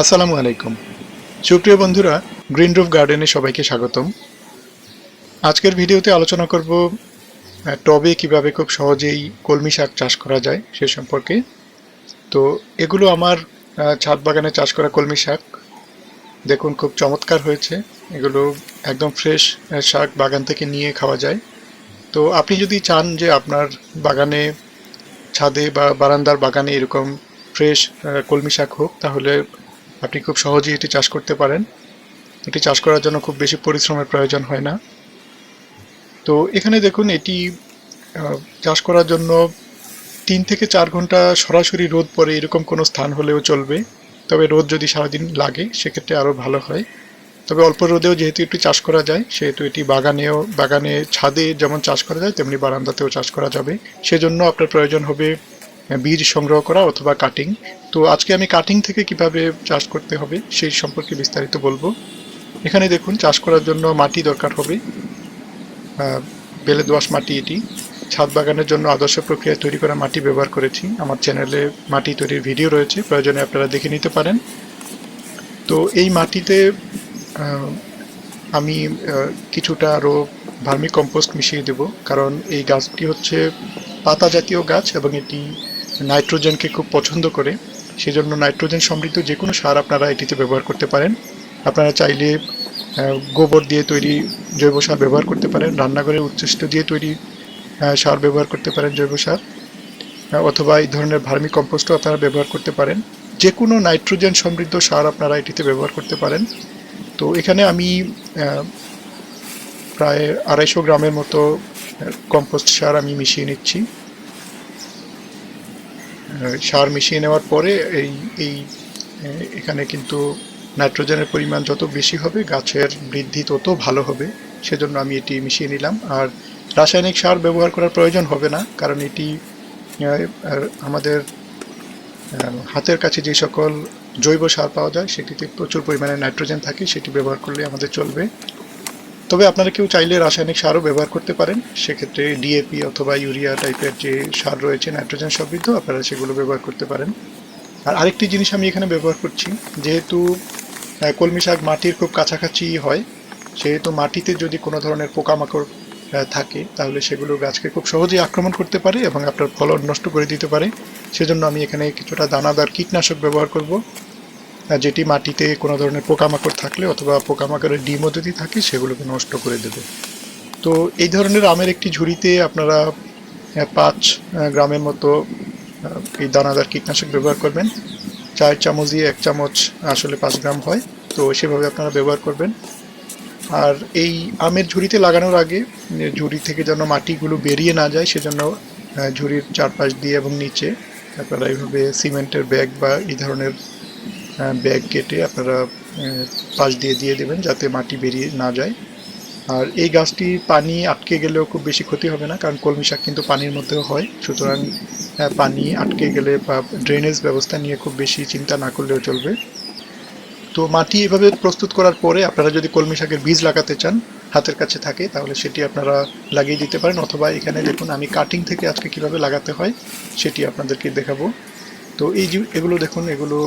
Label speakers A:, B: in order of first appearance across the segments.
A: আসসালামু আলাইকুম। সুপ্রিয় বন্ধুরা, গ্রিন রুফ গার্ডেনে সবাইকে স্বাগতম। আজকের ভিডিওতে আলোচনা করব টবে কীভাবে খুব সহজেই কলমি শাক চাষ করা যায় সে সম্পর্কে। তো এগুলো আমার ছাদ বাগানে চাষ করা কলমি শাক। দেখুন, খুব চমৎকার হয়েছে। এগুলো একদম ফ্রেশ শাক বাগান থেকে নিয়ে খাওয়া যায়। তো আপনি যদি চান যে আপনার বাগানে, ছাদে বা বারান্দার বাগানে এরকম ফ্রেশ কলমি শাক হোক, তাহলে আপনি খুব সহজেই এটি চাষ করতে পারেন। এটি চাষ করার জন্য খুব বেশি পরিশ্রমের প্রয়োজন হয় না। তো এখানে দেখুন, এটি চাষ করার জন্য তিন থেকে চার ঘণ্টা সরাসরি রোদ পড়ে এরকম কোনো স্থান হলেও চলবে। তবে রোদ যদি সারাদিন লাগে, সেক্ষেত্রে আরও ভালো হয়। তবে অল্প রোদেও যেহেতু একটু চাষ করা যায়, সেহেতু এটি বাগানেও, বাগানে ছাদে যেমন চাষ করা যায়, তেমনি বারান্দাতেও চাষ করা যাবে। সেজন্য আপনার প্রয়োজন হবে বীজ সংগ্রহ করা অথবা কাটিং তো আজকে আমি কাটিং থেকে কীভাবে চাষ করতে হবে সেই সম্পর্কে বিস্তারিত বলব। এখানে দেখুন, চাষ করার জন্য মাটি দরকার হবে। বেলে দোআঁশ মাটি এটি। ছাদ বাগানের জন্য আদর্শ প্রক্রিয়ায় তৈরি করা মাটি ব্যবহার করেছি। আমার চ্যানেলে মাটি তৈরির ভিডিও রয়েছে, প্রয়োজনে আপনারা দেখে নিতে পারেন। তো এই মাটিতে আমি কিছুটা আরও ভার্মি কম্পোস্ট মিশিয়ে দেব। কারণ এই গাছটি হচ্ছে পাতা জাতীয় গাছ এবং এটি নাইট্রোজেনকে খুব পছন্দ করে। সেজন্য নাইট্রোজেন সমৃদ্ধ যে কোনো সার আপনারা এটিতে ব্যবহার করতে পারেন। আপনারা চাইলে গোবর দিয়ে তৈরি জৈব সার ব্যবহার করতে পারেন, রান্নাঘরের উচ্ছিষ্ট দিয়ে তৈরি সার ব্যবহার করতে পারেন জৈব সার অথবা এই ধরনের ভার্মি কম্পোস্টও আপনারা ব্যবহার করতে পারেন। যে কোনো নাইট্রোজেন সমৃদ্ধ সার আপনারা এটিতে ব্যবহার করতে পারেন। তো এখানে আমি প্রায় আড়াইশো গ্রামের মতো কম্পোস্ট সার আমি মিশিয়ে নিচ্ছি। সার মিশিয়ে নেওয়ার পরে এই এই এখানে কিন্তু নাইট্রোজেনের পরিমাণ যত বেশি হবে, গাছের বৃদ্ধি তত ভালো হবে। সেজন্য আমি এটি মিশিয়ে নিলাম। আর রাসায়নিক সার ব্যবহার করার প্রয়োজন হবে না, কারণ এটি আমাদের হাতের কাছে যে সকল জৈব সার পাওয়া যায়, সেটিতে প্রচুর পরিমাণে নাইট্রোজেন থাকে, সেটি ব্যবহার করলে আমাদের চলবে। তবে আপনারা কেউ চাইলে রাসায়নিক সারও ব্যবহার করতে পারেন। সেক্ষেত্রে ডিএপি অথবা ইউরিয়া টাইপের যে সার রয়েছে, নাইট্রোজেন সমৃদ্ধ, আপনারা সেগুলো ব্যবহার করতে পারেন। আর আরেকটি জিনিস আমি এখানে ব্যবহার করছি, যেহেতু কলমি শাক মাটির খুব কাছাকাছি হয়, সেহেতু মাটিতে যদি কোনো ধরনের পোকামাকড় থাকে, তাহলে সেগুলো গাছকে খুব সহজেই আক্রমণ করতে পারে এবং আপনার ফলন নষ্ট করে দিতে পারে। সেজন্য আমি এখানে কিছুটা দানাদার কীটনাশক ব্যবহার করব। যেটি মাটিতে কোনো ধরনের পোকামাকড় থাকলে অথবা পোকামাকড়ের ডিমও যদি থাকে, সেগুলোকে নষ্ট করে দেবে। তো এই ধরনের আমের একটি ঝুড়িতে আপনারা পাঁচ গ্রামের মতো এই দানাদার কীটনাশক ব্যবহার করবেন। চার চামচ দিয়ে এক চামচ আসলে পাঁচ গ্রাম হয়, তো সেভাবে আপনারা ব্যবহার করবেন। আর এই আমের ঝুড়িতে লাগানোর আগে, ঝুড়ি থেকে যেন মাটিগুলো বেরিয়ে না যায়, সেজন্য ঝুড়ির চারপাশ দিয়ে এবং নিচে আপনারা এইভাবে সিমেন্টের ব্যাগ বা এই ধরনের ব্যাগ কেটে আপনারা পাশ দিয়ে দিয়ে দেবেন যাতে মাটি বেরিয়ে না যায়। আর এই গাছটি পানি আটকে গেলেও খুব বেশি ক্ষতি হবে না কারণ কলমি শাক কিন্তু পানির মধ্যেও হয়। সুতরাং আহ, পানি আটকে গেলে বা ড্রেনেজ ব্যবস্থা নিয়ে খুব বেশি চিন্তা না করলেও চলবে। তো মাটি এভাবে প্রস্তুত করার পরে আপনারা যদি কলমি শাকের বীজ লাগাতে চান হাতের কাছে থাকে তাহলে সেটি আপনারা লাগিয়ে দিতে পারেন। অথবা এখানে দেখুন আমি কাটিং থেকে আজকে কীভাবে লাগাতে হয় সেটি আপনাদেরকে দেখাবো। তো এই যে এগুলো দেখুন, এগুলো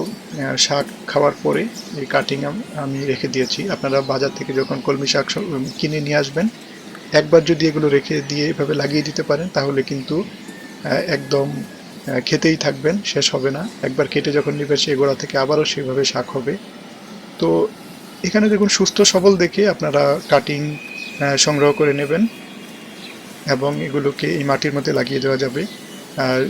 A: শাক খাওয়ার পরে এই কাটিং আমি রেখে দিয়েছি। আপনারা বাজার থেকে যখন কলমি শাক কিনে নিয়ে আসবেন, একবার যদি এগুলো রেখে দিয়ে এভাবে লাগিয়ে দিতে পারেন, তাহলে কিন্তু একদম খেতেই থাকবেন, শেষ হবে না। একবার কেটে যখন নেবেন, সেই গোড়া থেকে আবারও সেভাবে শাক হবে। তো এখানে দেখুন, সুস্থ সবল দেখে আপনারা কাটিং সংগ্রহ করে নেবেন এবং এগুলোকে এই মাটির মধ্যে লাগিয়ে দেওয়া যাবে। আর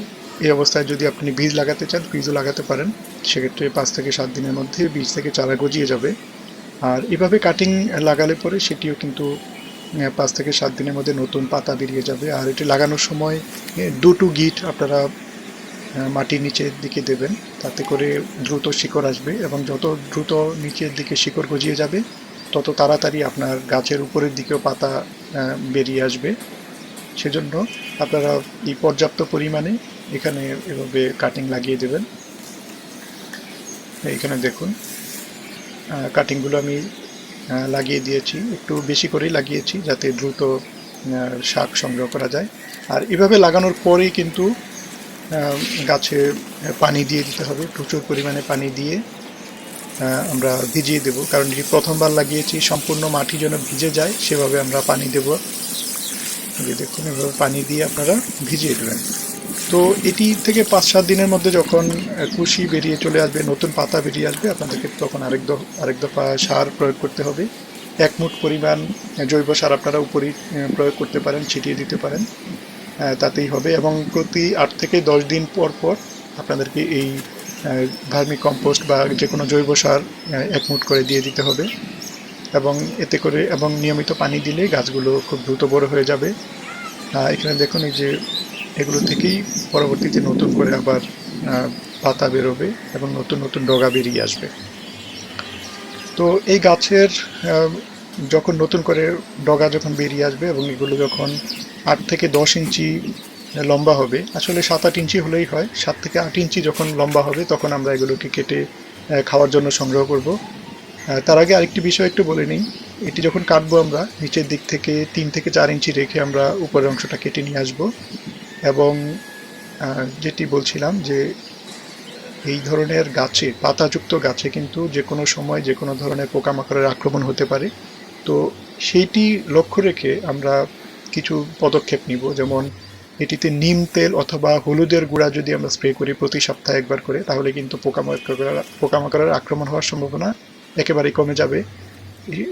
A: এই অবস্থায় যদি আপনি বীজ লাগাতে চান, বীজও লাগাতে পারেন। সেক্ষেত্রে পাঁচ থেকে সাত দিনের মধ্যে বীজ থেকে চারা গজিয়ে যাবে। আর এভাবে কাটিং লাগালে পরে সেটিও কিন্তু পাঁচ থেকে সাত দিনের মধ্যে নতুন পাতা বেরিয়ে যাবে। আর এটি লাগানোর সময় দুটো গিট আপনারা মাটির নিচের দিকে দেবেন। তাতে করে দ্রুত শিকড় আসবে এবং যত দ্রুত নিচের দিকে শিকড় গজিয়ে যাবে, তত তাড়াতাড়ি আপনার গাছের উপরের দিকেও পাতা বেরিয়ে আসবে। সেজন্য আপনারা এই পর্যাপ্ত পরিমাণে এখানে এভাবে কাটিং লাগিয়ে দেবেন। এখানে দেখুন কাটিংগুলো আমি লাগিয়ে দিয়েছি। একটু বেশি করেই লাগিয়েছি যাতে দ্রুত শাক সংগ্রহ করা যায়। আর এভাবে লাগানোর পরেই কিন্তু গাছে পানি দিয়ে দিতে হবে। প্রচুর পরিমাণে পানি দিয়ে আমরা ভিজিয়ে দেব। কারণ এটি প্রথমবার লাগিয়েছি, সম্পূর্ণ মাটি যেন ভিজে যায়, সেভাবে আমরা পানি দেব। দেখুন, এভাবে পানি দিয়ে আপনারা ভিজিয়ে দেবেন। তো এটি থেকে পাঁচ, সাত দিনের মধ্যে যখন কুশি বেরিয়ে চলে আসবে, নতুন পাতা বেরিয়ে আসবে, আপনাদেরকে তখন আরেক আরেক দফা সার প্রয়োগ করতে হবে। এক মুঠ পরিমাণ জৈব সার আপনারা উপরই প্রয়োগ করতে পারেন, ছিটিয়ে দিতে পারেন তাতেই হবে। এবং প্রতি আট থেকে দশ দিন পর পর আপনাদেরকে এই ভার্মি কম্পোস্ট বা যে কোনো জৈব সার এক মুঠ করে দিয়ে দিতে হবে। এবং এতে করে, এবং নিয়মিত পানি দিলে গাছগুলো খুব দ্রুত বড় হয়ে যাবে। এখানে দেখুন এই যে এগুলো থেকেই পরবর্তীতে নতুন করে আবার পাতা বেরোবে এবং নতুন নতুন ডগা বেরিয়ে আসবে। তো এই গাছের যখন নতুন করে ডগা যখন বেরিয়ে আসবে এবং এগুলো যখন আট থেকে দশ ইঞ্চি লম্বা হবে, আসলে সাত আট ইঞ্চি হলেই হয়, সাত থেকে আট ইঞ্চি যখন লম্বা হবে তখন আমরা এগুলোকে কেটে খাওয়ার জন্য সংগ্রহ করব। তার আগে আরেকটি বিষয় একটু বলে নিই, এটি যখন কাটবো আমরা, নিচের দিক থেকে তিন থেকে চার ইঞ্চি রেখে আমরা উপরের অংশটা কেটে নিয়ে আসব। এবং যেটি বলছিলাম যে এই ধরনের গাছে, পাতাযুক্ত গাছে কিন্তু যে কোনো সময় যে কোনো ধরনের পোকামাকড়ের আক্রমণ হতে পারে। তো সেইটি লক্ষ্য রেখে আমরা কিছু পদক্ষেপ নিব। যেমন এটিতে নিম তেল অথবা হলুদের গুঁড়া যদি আমরা স্প্রে করি প্রতি সপ্তাহে একবার করে, তাহলে কিন্তু পোকামাকড়ের পোকামাকড়ের আক্রমণ হওয়ার সম্ভাবনা একেবারেই কমে যাবে।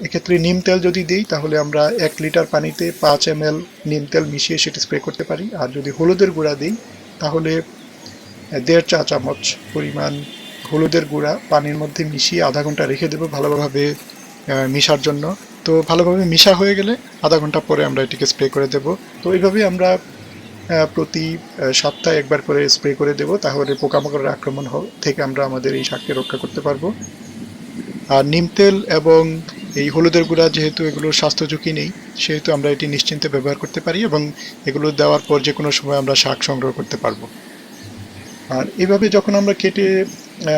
A: এক্ষেত্রে নিম তেল যদি দিই, তাহলে আমরা এক লিটার পানিতে পাঁচ এম নিম তেল মিশিয়ে সেটি স্প্রে করতে পারি। আর যদি হলুদের গুঁড়া দিই, তাহলে দেড় চা চামচ পরিমাণ হলুদের গুঁড়া পানির মধ্যে মিশিয়ে আধা ঘণ্টা রেখে দেবো ভালোভাবে মিশার জন্য। তো ভালোভাবে মিশা হয়ে গেলে আধা ঘণ্টা পরে আমরা এটিকে স্প্রে করে দেব। তো এইভাবে আমরা প্রতি সপ্তাহে একবার করে স্প্রে করে দেব, তাহলে পোকামাকড়ের আক্রমণ থেকে আমরা আমাদের এই শাককে রক্ষা করতে পারব। আর নিম তেল এবং এই হলুদের গুঁড়া যেহেতু এগুলোর স্বাস্থ্য ঝুঁকি নেই, সেহেতু আমরা এটি নিশ্চিন্তে ব্যবহার করতে পারি এবং এগুলো দেওয়ার পর যে কোনো সময় আমরা শাক সংগ্রহ করতে পারব। আর এভাবে যখন আমরা কেটে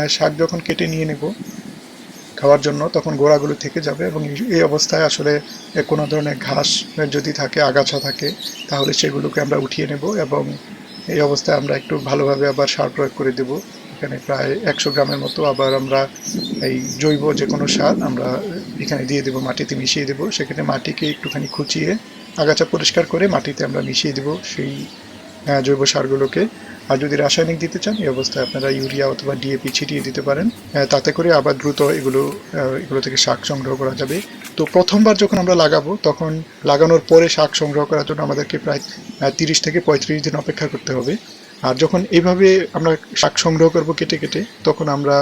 A: শাক যখন কেটে নিয়ে নেব খাওয়ার জন্য, তখন গোড়াগুলো থেকে যাবে এবং এই- অবস্থায় আসলে কোনো ধরনের ঘাস যদি থাকে, আগাছা থাকে, তাহলে সেগুলোকে আমরা উঠিয়ে নেব এবং এই অবস্থায় আমরা একটু ভালোভাবে আবার সার প্রয়োগ করে দেব। এখানে প্রায় একশো গ্রামের মতো আবার আমরা এই জৈব যে কোনো সার আমরা এখানে দিয়ে দেবো মাটিতে মিশিয়ে দেবো। সেখানে মাটিকে একটুখানি খুঁচিয়ে আগাছা পরিষ্কার করে মাটিতে আমরা মিশিয়ে দেবো সেই জৈব সারগুলোকে। আর যদি রাসায়নিক দিতে চান, এই অবস্থায় আপনারা ইউরিয়া অথবা ডিএপি ছিটিয়ে দিতে পারেন। তাতে করে আবার দ্রুত এগুলো এগুলো থেকে শাক সংগ্রহ করা যাবে। তো প্রথমবার যখন আমরা লাগাবো, তখন লাগানোর পরে শাক সংগ্রহ করার জন্য আমাদেরকে প্রায় তিরিশ থেকে পঁয়ত্রিশ দিন অপেক্ষা করতে হবে। আর যখন এইভাবে আমরা শাক সংগ্রহ করব কেটে কেটে, তখন আমরা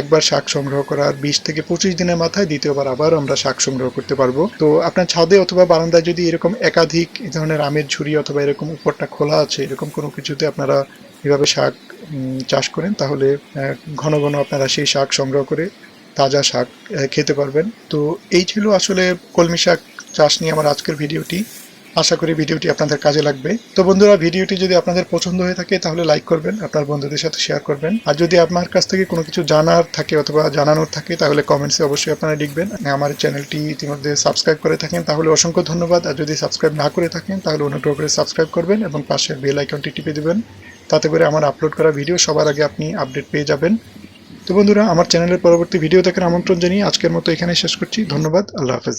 A: একবার শাক সংগ্রহ করার বিশ থেকে পঁচিশ দিনের মাথায় দ্বিতীয়বার আবার আমরা শাক সংগ্রহ করতে পারব। তো আপনার ছাদে অথবা বারান্দায় যদি এরকম একাধিক এই ধরনের আমের ঝুড়ি অথবা এরকম উপরটা খোলা আছে, এরকম কোনো কিছুতে আপনারা এভাবে শাক চাষ করেন, তাহলে ঘন ঘন আপনারা সেই শাক সংগ্রহ করে তাজা শাক খেতে পারবেন। তো এই ছিল আসলে কলমি শাক চাষ নিয়ে আমার আজকের ভিডিওটি। আশা করি ভিডিওটি আপনাদের কাজে লাগবে। তো বন্ধুরা, ভিডিওটি যদি আপনাদের পছন্দ হয়ে থাকে, তাহলে লাইক করবেন, আপনার বন্ধুদের সাথে শেয়ার করবেন। আর যদি আপনার কাছ থেকে কোনো কিছু জানার থাকে অথবা জানানোর থাকে, তাহলে কমেন্টসে অবশ্যই আপনারা লিখবেন। আমার চ্যানেলটি ইতিমধ্যে সাবস্ক্রাইব করে থাকেন, তাহলে অসংখ্য ধন্যবাদ। আর যদি সাবস্ক্রাইব না করে থাকেন, তাহলে অনুগ্রহ করে সাবস্ক্রাইব করবেন এবং পাশের বেল আইকনটি টিপে দেবেন। তাতে করে আমার আপলোড করা ভিডিও সবার আগে আপনি আপডেট পেয়ে যাবেন। তো বন্ধুরা, আমার চ্যানেলের পরবর্তী ভিডিও দেখার আমন্ত্রণ জানিয়ে আজকের মতো এখানে শেষ করছি। ধন্যবাদ, আল্লাহ হাফেজ।